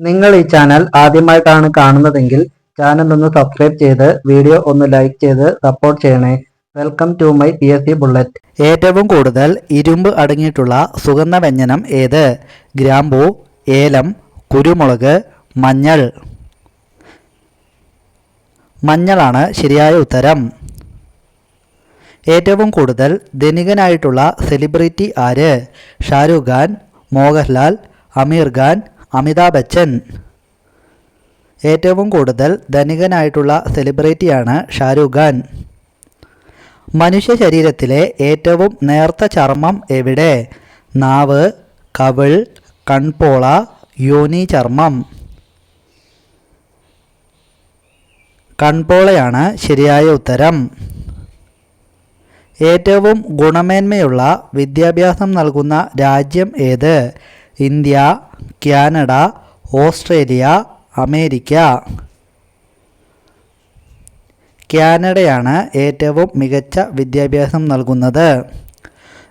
നിങ്ങൾ ഈ ചാനൽ ആദ്യമായിട്ടാണ് കാണുന്നതെങ്കിൽ ചാനൽ ഒന്ന് സബ്സ്ക്രൈബ് ചെയ്ത് വീഡിയോ ഒന്ന് ലൈക്ക് ചെയ്ത് സപ്പോർട്ട് ചെയ്യണേ. Welcome to my P S C bullet ഏറ്റവും കൂടുതൽ ഇരുമ്പ് അടങ്ങിയിട്ടുള്ള സുഗന്ധ വ്യഞ്ജനം ഏത്? ഗ്രാമ്പൂ ഏലം കുരുമുളക് മഞ്ഞൾ. മഞ്ഞളാണ് ശരിയായ ഉത്തരം. ഏറ്റവും കൂടുതൽ ധനികനായിട്ടുള്ള സെലിബ്രിറ്റി ആര്? ഷാരൂഖ് ഖാൻ മോഹൻലാൽ അമീർ ഖാൻ അമിതാഭ് ബച്ചൻ. ഏറ്റവും കൂടുതൽ ധനികനായിട്ടുള്ള സെലിബ്രിറ്റിയാണ് ഷാരൂഖ് ഖാൻ. മനുഷ്യ ശരീരത്തിലെ ഏറ്റവും നേർത്ത ചർമ്മം എവിടെ? നാവ് കവിൾ കൺപോള യോനി ചർമ്മം. കൺപോളയാണ് ശരിയായ ഉത്തരം. ഏറ്റവും ഗുണമേന്മയുള്ള വിദ്യാഭ്യാസം നൽകുന്ന രാജ്യം ഏത്? India Canada Australia America. കാനഡയാണ് ഏറ്റവും മികച്ച വിദ്യാഭ്യാസം നൽകുന്നത്.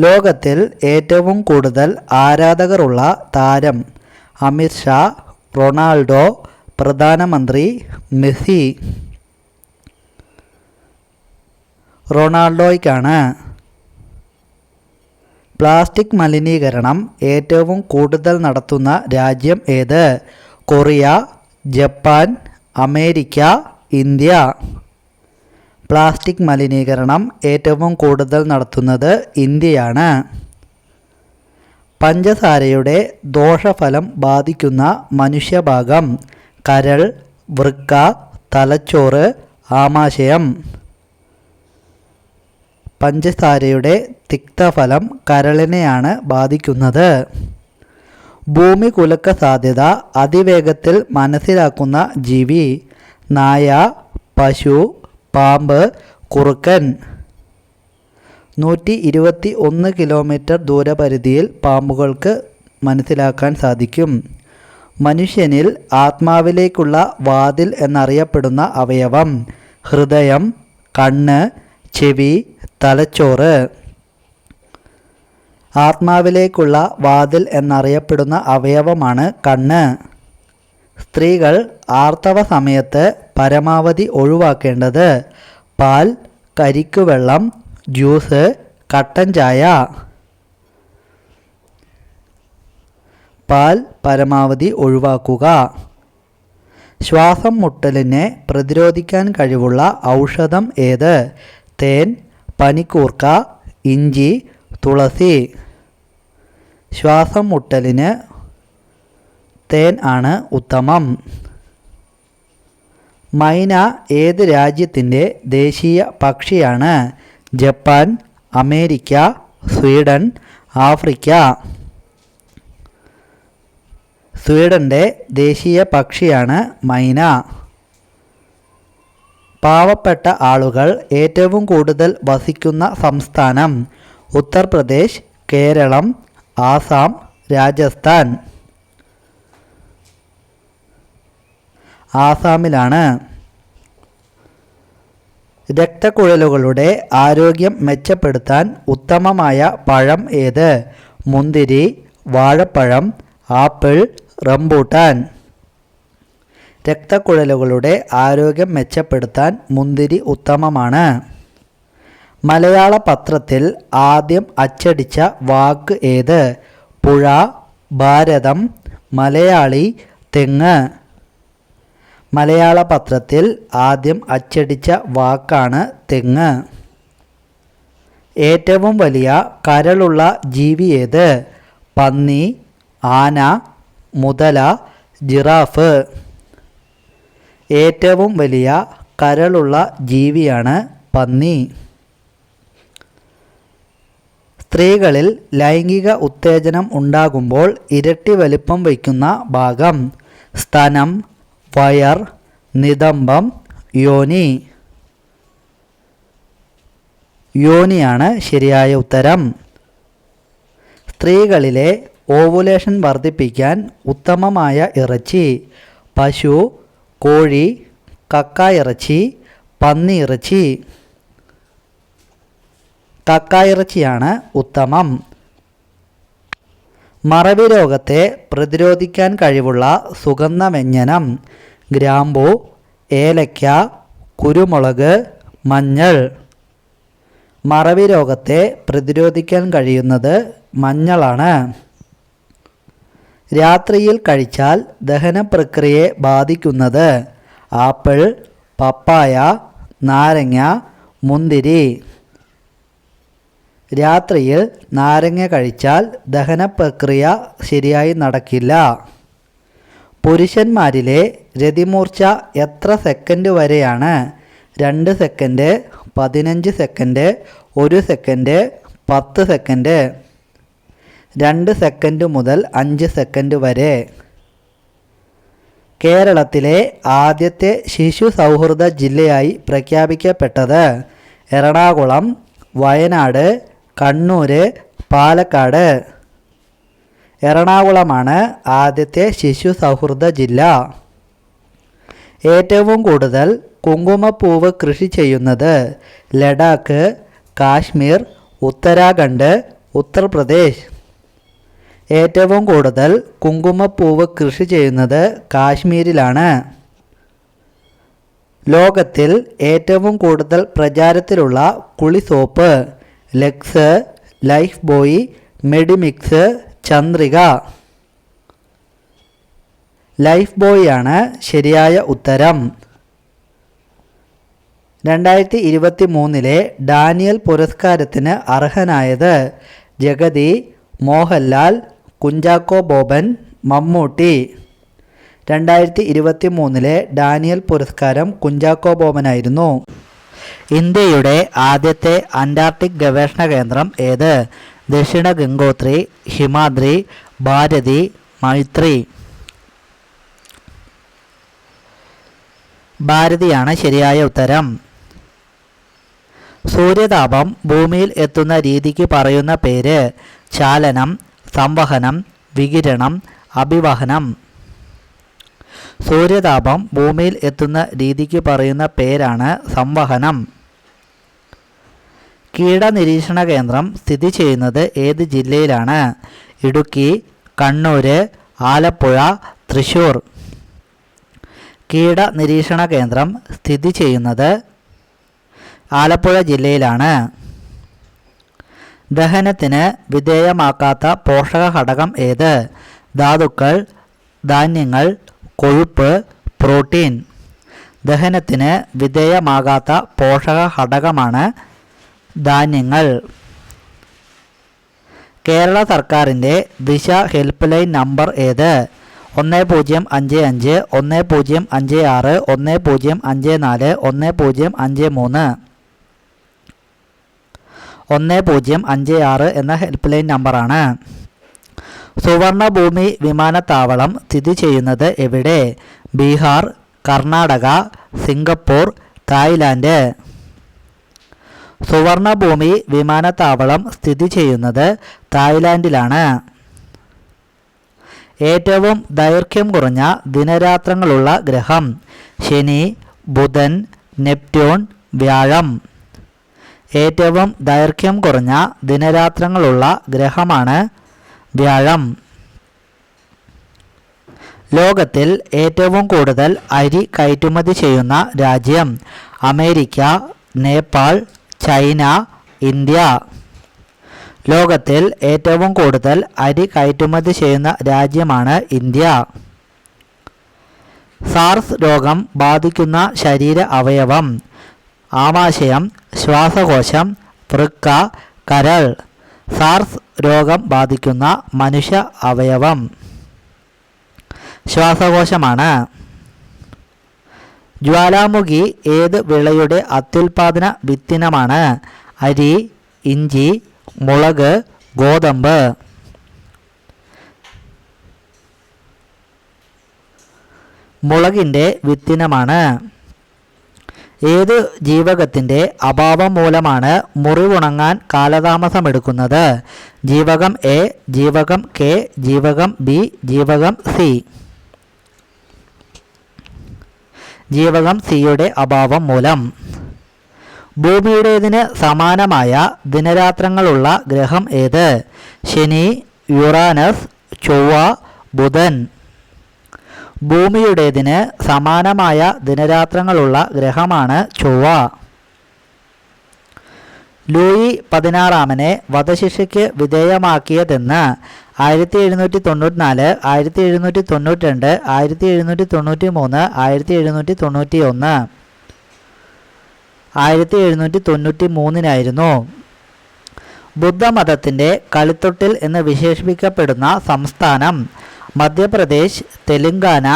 ലോകത്തിൽ ഏറ്റവും കൂടുതൽ ആരാധകരുള്ള താരം അമിത് ഷാ റൊണാൾഡോ പ്രധാനമന്ത്രി മെസ്സി. റൊണാൾഡോയ്ക്കാണ്. പ്ലാസ്റ്റിക് മലിനീകരണം ഏറ്റവും കൂടുതൽ നടത്തുന്ന രാജ്യം ഏത്? Korea Japan America India. Plastic മലിനീകരണം ഏറ്റവും കൂടുതൽ നടത്തുന്നത് ഇന്ത്യയാണ്. പഞ്ചസാരയുടെ ദോഷഫലം ബാധിക്കുന്ന മനുഷ്യഭാഗം കരൾ വൃക്ക തലച്ചോറ് ആമാശയം. പഞ്ചസാരയുടെ തിക്തഫലം കരളിനെയാണ് ബാധിക്കുന്നത്. ഭൂമി കുലക്ക സാധ്യത അതിവേഗത്തിൽ മനസ്സിലാക്കുന്ന ജീവി നായ പശു പാമ്പ് കുറുക്കൻ. നൂറ്റി ഇരുപത്തി ഒന്ന് കിലോമീറ്റർ ദൂരപരിധിയിൽ പാമ്പുകൾക്ക് മനസ്സിലാക്കാൻ സാധിക്കും. മനുഷ്യനിൽ ആത്മാവിലേക്കുള്ള വാതിൽ എന്നറിയപ്പെടുന്ന അവയവം ഹൃദയം കണ്ണ് ചെവി തലച്ചോറ്. ആത്മാവിലേക്കുള്ള വാതിൽ എന്നറിയപ്പെടുന്ന അവയവമാണ് കണ്ണ്. സ്ത്രീകൾ ആർത്തവ സമയത്ത് പരമാവധി ഒഴിവാക്കേണ്ടത് പാൽ കരിക്കുവെള്ളം ജ്യൂസ് കട്ടൻ ചായ. പാൽ പരമാവധി ഒഴിവാക്കുക. ശ്വാസം മുട്ടലിനെ പ്രതിരോധിക്കാൻ കഴിവുള്ള ഔഷധം ഏത്? തേൻ പനിക്കൂർക്ക ഇഞ്ചി തുളസി. ശ്വാസം മുട്ടലിന് തേൻ ആണ് ഉത്തമം. മൈന ഏത് രാജ്യത്തിന്റെ ദേശീയ പക്ഷിയാണ്? Japan America Sweden Africa. സ്വീഡന്റെ ദേശീയ പക്ഷിയാണ് മൈന. പാവപ്പെട്ട ആളുകൾ ഏറ്റവും കൂടുതൽ വസിക്കുന്ന സംസ്ഥാനം ഉത്തർപ്രദേശ് കേരളം ആസാം രാജസ്ഥാൻ. ആസാമിലാണ്. രക്തക്കുഴലുകളുടെ ആരോഗ്യം മെച്ചപ്പെടുത്താൻ ഉത്തമമായ പഴം ഏത്? മുന്തിരി വാഴപ്പഴം ആപ്പിൾ റംബൂട്ടാൻ. രക്തക്കുഴലുകളുടെ ആരോഗ്യം മെച്ചപ്പെടുത്താൻ മുന്തിരി ഉത്തമമാണ്. മലയാള പത്രത്തിൽ ആദ്യം അച്ചടിച്ച വാക്ക് ഏത്? പുഴ ഭാരതം മലയാളി തെങ്ങ്. മലയാള പത്രത്തിൽ ആദ്യം അച്ചടിച്ച വാക്കാണ് തെങ്ങ്. ഏറ്റവും വലിയ കരളുള്ള ജീവി ഏത്? പന്നി ആന മുതല ജിറാഫ്. ഏറ്റവും വലിയ കരളുള്ള ജീവിയാണ് പന്നി. സ്ത്രീകളിൽ ലൈംഗിക ഉത്തേജനം ഉണ്ടാകുമ്പോൾ ഇരട്ടി വലിപ്പം വയ്ക്കുന്ന ഭാഗം സ്തനം വയർ നിതംബം യോനി. യോനിയാണ് ശരിയായ ഉത്തരം. സ്ത്രീകളിലെ ഓവുലേഷൻ വർദ്ധിപ്പിക്കാൻ ഉത്തമമായ ഇറച്ചി പശു കോഴി കക്കായിറച്ചി പന്നിയിറച്ചി. കക്കായിറച്ചിയാണ് ഉത്തമം. മറവി രോഗത്തെ പ്രതിരോധിക്കാൻ കഴിവുള്ള സുഗന്ധ വ്യഞ്ജനം. ഗ്രാമ്പു ഏലയ്ക്ക കുരുമുളക് മഞ്ഞൾ. മറവി രോഗത്തെ പ്രതിരോധിക്കാൻ കഴിയുന്നത് മഞ്ഞളാണ്. രാത്രിയിൽ കഴിച്ചാൽ ദഹന പ്രക്രിയയെ ബാധിക്കുന്നത്. ആപ്പിൾ പപ്പായ നാരങ്ങ മുന്തിരി. രാത്രിയിൽ നാരങ്ങ കഴിച്ചാൽ ദഹന പ്രക്രിയ ശരിയായി നടക്കില്ല. പുരുഷന്മാരിലെ രതിമൂർച്ച എത്ര സെക്കൻഡ് വരെയാണ്? രണ്ട് സെക്കൻഡ് പതിനഞ്ച് സെക്കൻഡ് ഒരു സെക്കൻഡ് പത്ത് സെക്കൻഡ്. രണ്ട് സെക്കൻഡ് മുതൽ അഞ്ച് സെക്കൻഡ് വരെ. കേരളത്തിലെ ആദ്യത്തെ ശിശു സൗഹൃദ ജില്ലയായി പ്രഖ്യാപിക്കപ്പെട്ടത് എറണാകുളം വയനാട് കണ്ണൂർ പാലക്കാട്. എറണാകുളമാണ് ആദ്യത്തെ ശിശു സൗഹൃദ ജില്ല. ഏറ്റവും കൂടുതൽ കുങ്കുമപ്പൂവ് കൃഷി ചെയ്യുന്നത് ലഡാക്ക് കാശ്മീർ ഉത്തരാഖണ്ഡ് ഉത്തർപ്രദേശ്. ഏറ്റവും കൂടുതൽ കുങ്കുമപ്പൂവ് കൃഷി ചെയ്യുന്നത് കാശ്മീരിലാണ്. ലോകത്തിൽ ഏറ്റവും കൂടുതൽ പ്രചാരത്തിലുള്ള കുളി soap Lux Lifebuoy Medimix Chandrika. Lifebuoy ആണ് ശരിയായ ഉത്തരം. രണ്ടായിരത്തി ഇരുപത്തി മൂന്നിലെ ഡാനിയൽ പുരസ്കാരത്തിന് അർഹനായത് ജഗതി മോഹൻലാൽ കുഞ്ചാക്കോ ബോബൻ മമ്മൂട്ടി. രണ്ടായിരത്തി ഇരുപത്തി മൂന്നിലെ ഡാനിയൽ പുരസ്കാരം കുഞ്ചാക്കോ ബോബനായിരുന്നു. ഇന്ത്യയുടെ ആദ്യത്തെ അന്റാർട്ടിക് ഗവേഷണ കേന്ദ്രം ഏത്? ദക്ഷിണ ഗംഗോത്രി ഹിമാദ്രി ഭാരതി മൈത്രി. ഭാരതിയാണ് ശരിയായ ഉത്തരം. സൂര്യതാപം ഭൂമിയിൽ എത്തുന്ന രീതിക്ക് പറയുന്ന പേര് ചാലനം സംവഹനം വികിരണം അഭിവഹനം. സൂര്യതാപം ഭൂമിയിൽ എത്തുന്ന രീതിക്ക് പറയുന്ന പേരാണ് സംവഹനം. കീട നിരീക്ഷണ കേന്ദ്രം സ്ഥിതി ചെയ്യുന്നത് ഏത് ജില്ലയിലാണ്? ഇടുക്കി കണ്ണൂർ ആലപ്പുഴ തൃശൂർ. കീട നിരീക്ഷണ കേന്ദ്രം സ്ഥിതി ചെയ്യുന്നത് ആലപ്പുഴ ജില്ലയിലാണ്. ദഹനത്തിന് വിധേയമാക്കാത്ത പോഷക ഘടകം ഏത്? ധാതുക്കൾ ധാന്യങ്ങൾ കൊഴുപ്പ് പ്രോട്ടീൻ. ദഹനത്തിന് വിധേയമാകാത്ത പോഷക ഘടകമാണ് ധാന്യങ്ങൾ. കേരള സർക്കാരിന്റെ ദിശ ഹെൽപ്പ് ലൈൻ നമ്പർ ഏത്? ഒന്ന് പൂജ്യം അഞ്ച് അഞ്ച് ഒന്ന് പൂജ്യം അഞ്ച് ആറ് ഒന്ന് പൂജ്യം അഞ്ച് നാല് ഒന്ന് പൂജ്യം അഞ്ച് മൂന്ന് ഒന്ന് പൂജ്യം അഞ്ച് ആറ് എന്ന ഹെൽപ്പ് ലൈൻ നമ്പറാണ്. സുവർണഭൂമി വിമാനത്താവളം സ്ഥിതി ചെയ്യുന്നത് എവിടെ? Bihar Karnataka Singapore Thailand. Suvarnabhumi വിമാനത്താവളം സ്ഥിതി ചെയ്യുന്നത് തായ്ലാൻഡിലാണ്. ഏറ്റവും ദൈർഘ്യം കുറഞ്ഞ ദിനരാത്രങ്ങളുള്ള ഗ്രഹം ശനി ബുധൻ നെപ്റ്റ്യൂൺ വ്യാഴം. ഏറ്റവും ദൈർഘ്യം കുറഞ്ഞ ദിനരാത്രങ്ങളുള്ള ഗ്രഹമാണ് വ്യാഴം. ലോകത്തിൽ ഏറ്റവും കൂടുതൽ അരി കയറ്റുമതി ചെയ്യുന്ന രാജ്യം അമേരിക്ക നേപ്പാൾ ചൈന ഇന്ത്യ. ലോകത്തിൽ ഏറ്റവും കൂടുതൽ അരി കയറ്റുമതി ചെയ്യുന്ന രാജ്യമാണ് ഇന്ത്യ. സാർസ് രോഗം ബാധിക്കുന്ന ശരീര അവയവം. ആമാശയം ശ്വാസകോശം വൃക്ക കരൾ സാർസ് രോഗം ബാധിക്കുന്ന മനുഷ്യ അവയവം. ശ്വാസകോശമാണ്. ജ്വാലാമുഖി ഏത് വിളയുടെ അത്യുൽപാദന വിത്തിനമാണ്? അരി ഇഞ്ചി മുളക് ഗോതമ്പ്. മുളകിന്റെ വിത്തിനമാണ്. ഏത് ജീവകത്തിന്റെ അഭാവം മൂലമാണ് മുറിവുണങ്ങാൻ കാലതാമസമെടുക്കുന്നത്? ജീവകം എ ജീവകം കെ ജീവകം ബി ജീവകം സി ജീവകം സിയുടെ അഭാവം മൂലം. ഭൂമിയുടേതിന് സമാനമായ ദിനരാത്രങ്ങളുള്ള ഗ്രഹം ഏത്? ശനി യുറാനസ് ചൊവ്വ ബുധൻ. ഭൂമിയുടേതിന് സമാനമായ ദിനരാത്രങ്ങളുള്ള ഗ്രഹമാണ് ചൊവ്വ. ലൂയി പതിനാറാമനെ വധശിക്ഷയ്ക്ക് വിധേയമാക്കിയതെന്ന് ആയിരത്തി എഴുന്നൂറ്റി തൊണ്ണൂറ്റിനാല് ആയിരത്തി എഴുന്നൂറ്റി തൊണ്ണൂറ്റി രണ്ട് ആയിരത്തി എഴുന്നൂറ്റി തൊണ്ണൂറ്റി മൂന്ന് ആയിരത്തി എഴുന്നൂറ്റി തൊണ്ണൂറ്റി ഒന്ന് ആയിരത്തി എഴുന്നൂറ്റി തൊണ്ണൂറ്റി മൂന്നിനായിരുന്നു ബുദ്ധമതത്തിന്റെ കളിത്തൊട്ടിൽ എന്ന് വിശേഷിപ്പിക്കപ്പെടുന്ന സംസ്ഥാനം മധ്യപ്രദേശ് തെലുങ്കാന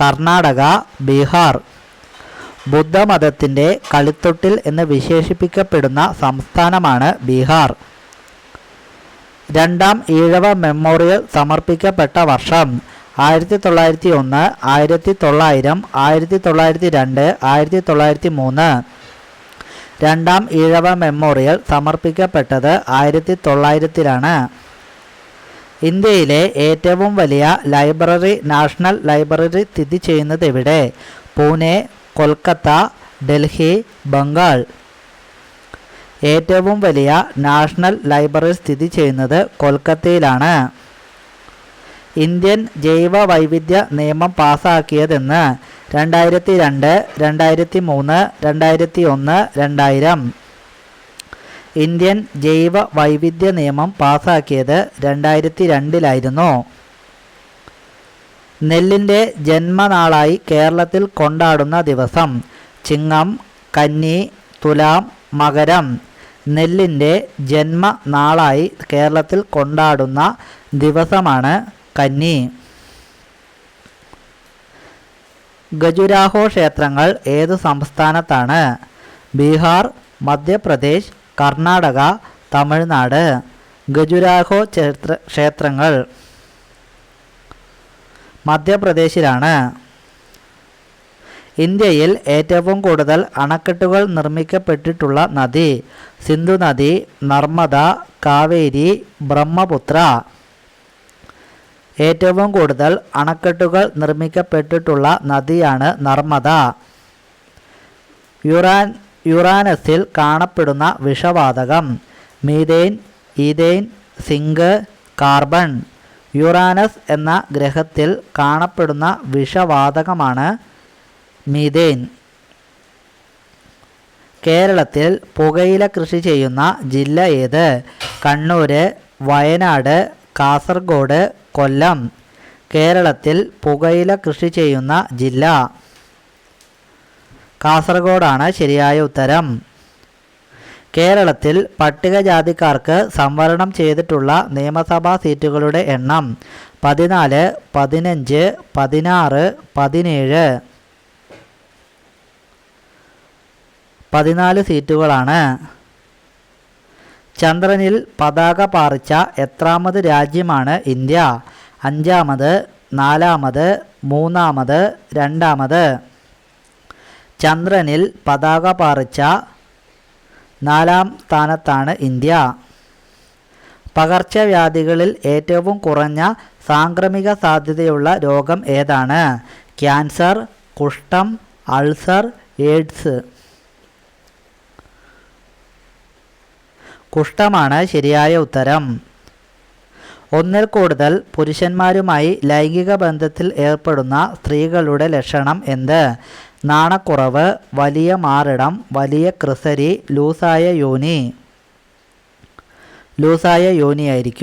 കർണാടക ബീഹാർ. ബുദ്ധമതത്തിന്റെ കളിത്തൊട്ടിൽ എന്ന് വിശേഷിപ്പിക്കപ്പെടുന്ന സംസ്ഥാനമാണ് ബീഹാർ. രണ്ടാം ഈഴവ മെമ്മോറിയൽ സമർപ്പിക്കപ്പെട്ട വർഷം ആയിരത്തി തൊള്ളായിരത്തി ഒന്ന് ആയിരത്തി തൊള്ളായിരം ആയിരത്തി തൊള്ളായിരത്തി രണ്ട് ആയിരത്തി തൊള്ളായിരത്തി മൂന്ന് രണ്ടാം ഈഴവ മെമ്മോറിയൽ സമർപ്പിക്കപ്പെട്ടത് ആയിരത്തി തൊള്ളായിരത്തിലാണ് ഇന്ത്യയിലെ ഏറ്റവും വലിയ ലൈബ്രറി നാഷണൽ ലൈബ്രറി സ്ഥിതി ചെയ്യുന്നത് എവിടെ? പൂനെ കൊൽക്കത്ത ഡൽഹി ബംഗാൾ. ഏറ്റവും വലിയ നാഷണൽ ലൈബ്രറി സ്ഥിതി ചെയ്യുന്നത് കൊൽക്കത്തയിലാണ്. ഇന്ത്യൻ ജൈവ വൈവിധ്യ നിയമം പാസാക്കിയതെന്ന് രണ്ടായിരത്തി രണ്ട് രണ്ടായിരത്തി മൂന്ന് രണ്ടായിരത്തി ഒന്ന് രണ്ടായിരം. ഇന്ത്യൻ ജൈവ വൈവിധ്യ നിയമം പാസാക്കിയത് രണ്ടായിരത്തി രണ്ടിലായിരുന്നു നെല്ലിന്റെ ജന്മനാളായി കേരളത്തിൽ കൊണ്ടാടുന്ന ദിവസം ചിങ്ങം കന്നി തുലാം മകരം നെല്ലിന്റെ ജന്മനാളായി കേരളത്തിൽ കൊണ്ടാടുന്ന ദിവസമാണ് കന്നി. ഗജുരാഹോ ക്ഷേത്രങ്ങൾ ഏത് സംസ്ഥാനത്താണ്? ബീഹാർ മധ്യപ്രദേശ് കർണാടക തമിഴ്നാട് ഖജുരാഹോ ക്ഷേത്ര ക്ഷേത്രങ്ങൾ. മധ്യപ്രദേശിലാണ് ഇന്ത്യയിൽ ഏറ്റവും കൂടുതൽ അണക്കെട്ടുകൾ നിർമ്മിക്കപ്പെട്ടിട്ടുള്ള നദി സിന്ധു നദി നർമ്മദ കാവേരി ബ്രഹ്മപുത്ര. ഏറ്റവും കൂടുതൽ അണക്കെട്ടുകൾ നിർമ്മിക്കപ്പെട്ടിട്ടുള്ള നദിയാണ് നർമ്മദ. യുറാൻ യുറാനസിൽ കാണപ്പെടുന്ന വിഷവാതകം. Methane ethane zinc carbon. Uranus എന്ന ഗ്രഹത്തിൽ കാണപ്പെടുന്ന വിഷവാതകമാണ് മീഥെയ്ൻ കേരളത്തിൽ പുകയില കൃഷി ചെയ്യുന്ന ജില്ല ഏത്? കണ്ണൂർ വയനാട് കാസർഗോഡ് കൊല്ലം. കേരളത്തിൽ പുകയില കൃഷി ചെയ്യുന്ന ജില്ല. കാസർഗോഡാണ് ശരിയായ ഉത്തരം. കേരളത്തിൽ പട്ടികജാതിക്കാർക്ക് സംവരണം ചെയ്തിട്ടുള്ള നിയമസഭാ സീറ്റുകളുടെ എണ്ണം പതിനാല് പതിനഞ്ച് പതിനാറ് പതിനേഴ്. പതിനാല് സീറ്റുകളാണ്. ചന്ദ്രനിൽ പതാക പാറിച്ച എത്രാമത് രാജ്യമാണ് ഇന്ത്യ? അഞ്ചാമത് നാലാമത് മൂന്നാമത് രണ്ടാമത്. ചന്ദ്രനിൽ പതാക പാറിച്ച നാലാം സ്ഥാനത്താണ് ഇന്ത്യ. പകർച്ചവ്യാധികളിൽ ഏറ്റവും കുറഞ്ഞ സാംക്രമിക സാധ്യതയുള്ള രോഗം ഏതാണ്? ക്യാൻസർ കുഷ്ഠം അൾസർ എയ്ഡ്സ്. കുഷ്ഠമാണ് ശരിയായ ഉത്തരം. ഒന്നിൽ കൂടുതൽ പുരുഷന്മാരുമായി ലൈംഗിക ബന്ധത്തിൽ ഏർപ്പെടുന്ന സ്ത്രീകളുടെ ലക്ഷണം എന്ത്? നാണക്കുറവ് വലിയ മാറിടം വലിയ ക്രിസരി ലൂസായ യോനി. ലൂസായ യോനിയായിരിക്കും.